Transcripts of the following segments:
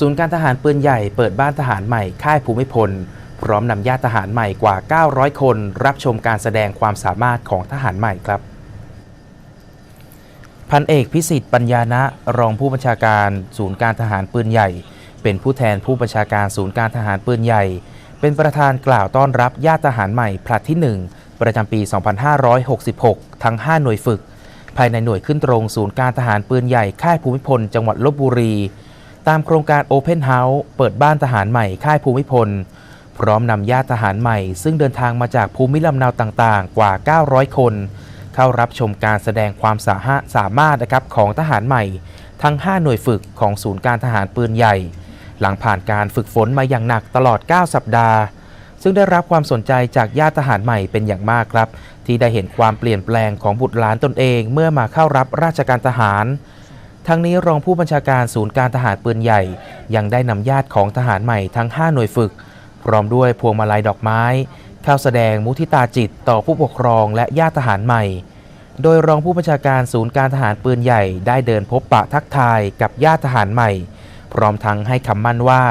ศูนย์การทหารปืนใหญ่เปิดบ้านทหารใหม่ค่ายภูมิพล พร้อมนำญาติทหารใหม่กว่า 900 คน รับชมการแสดงความสามารถของทหารใหม่ครับ พันเอกพิสิทธิ์ปัญญานะรองผู้บัญชาการ ศูนย์การทหารปืนใหญ่ เป็นผู้แทนผู้บัญชาการศูนย์การทหารปืนใหญ่ เป็นประธานกล่าวต้อนรับญาติทหารใหม่ผลัดที่ 1 ประจำปี 2566 ทั้ง 5 หน่วยฝึก ภายในหน่วยขึ้นตรงศูนย์การทหารปืนใหญ่ค่ายภูมิพล จังหวัดลบบุรี ตามโครงการ Open House เปิดบ้านทหารใหม่ค่ายภูมิพล พร้อมนำญาติทหารใหม่ ซึ่งเดินทางมาจากภูมิลำเนาต่างๆ กว่า 900 คน เข้ารับชมการแสดงความสาหะสามารถนะครับของทหารใหม่ ทั้ง 5 หน่วยฝึกของศูนย์การทหารปืนใหญ่ หลังผ่านการฝึกฝนมาอย่างหนักตลอด 9 สัปดาห์ ซึ่งได้รับความสนใจจากญาติทหารใหม่เป็นอย่างมากครับ ที่ได้เห็นความเปลี่ยนแปลงของบุตรหลานตนเองเมื่อมาเข้ารับราชการทหาร ทั้งนี้รองผู้บัญชาการศูนย์การทหารปืนใหญ่ ยังได้นำญาติของทหารใหม่ทั้ง 5 หน่วยฝึก พร้อมด้วยพวงมาลัยดอกไม้ เข้าแสดงมุทิตาจิตต่อผู้ปกครองและญาติทหารใหม่ โดยรองผู้บัญชาการศูนย์การทหารปืนใหญ่ได้เดินพบปะทักทายกับญาติทหารใหม่ พร้อมทั้งให้คำมั่นว่า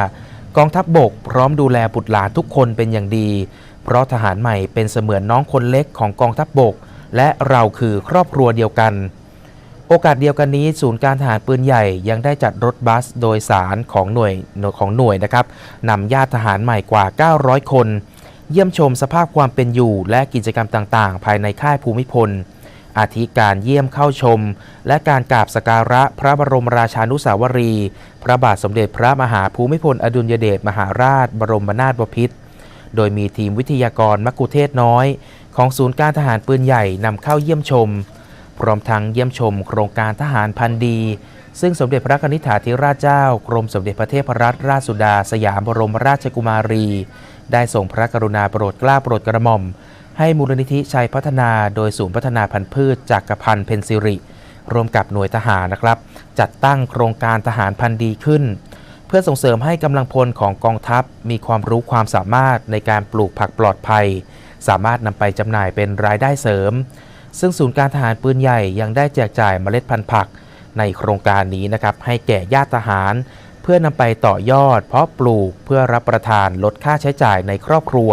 กองทัพบบกพร้อมดูแลบุตรหลานทุกคนเป็นอย่างดี เพราะทหารใหม่เป็นเสมือนน้องคนเล็กของกองทัพบบก และเราคือครอบครัวเดียวกัน โอกาสเดียวกันนี้ ศูนย์การทหารปืนใหญ่ยังได้จัดรถบัสโดยสารของหน่วยของหน่วยนะครับนำญาติทหารใหม่กว่า 900 คน เยี่ยมชมสภาพความเป็นอยู่ และกิจกรรมต่างๆ ภายในค่ายภูมิพล อาทิการเยี่ยมเข้าชม และการกราบสการะพระบรมราชานุสาวรี พระบาทสมเด็จพระมหาภูมิพล อดุลยเดชมหาราช บรมนาถบพิตรโดยมีทีมวิทยากรมกุเทศน้อย ของศูนย์การทหารปืนใหญ่นำเข้าเยี่ยมชม พร้อมทั้งเยี่ยมชมโครงการทหารพันธุ์ดี ซึ่งสมเด็จพระนิษฐาธิราชเจ้ากรมสมเด็จพระเทพรัตนราชสุดาสยามบรมราชกุมารี ได้ส่งพระกรุณาโปรดเกล้าโปรดกระหม่อม ให้มูลนิธิชัยพัฒนาโดยศูนย์พัฒนาพันธุ์พืชจากกพันธ์เพนซิริร่วมกับหน่วยทหารนะครับ จัดตั้งโครงการทหารพันธุ์ดีขึ้น เพื่อส่งเสริมให้กำลังพลของกองทัพมีความรู้ความสามารถในการปลูกผักปลอดภัย สามารถนำไปจำหน่ายเป็นรายได้เสริม ซึ่งศูนย์การทหารปืนใหญ่ยังได้แจกจ่ายเมล็ดพันธุ์ผักในโครงการนี้นะครับให้แก่ญาติทหาร เพื่อนำไปต่อยอด เพาะปลูกเพื่อรับประทานลดค่าใช้จ่ายในครอบครัว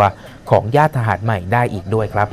ของญาติทหารใหม่ได้อีกด้วยครับ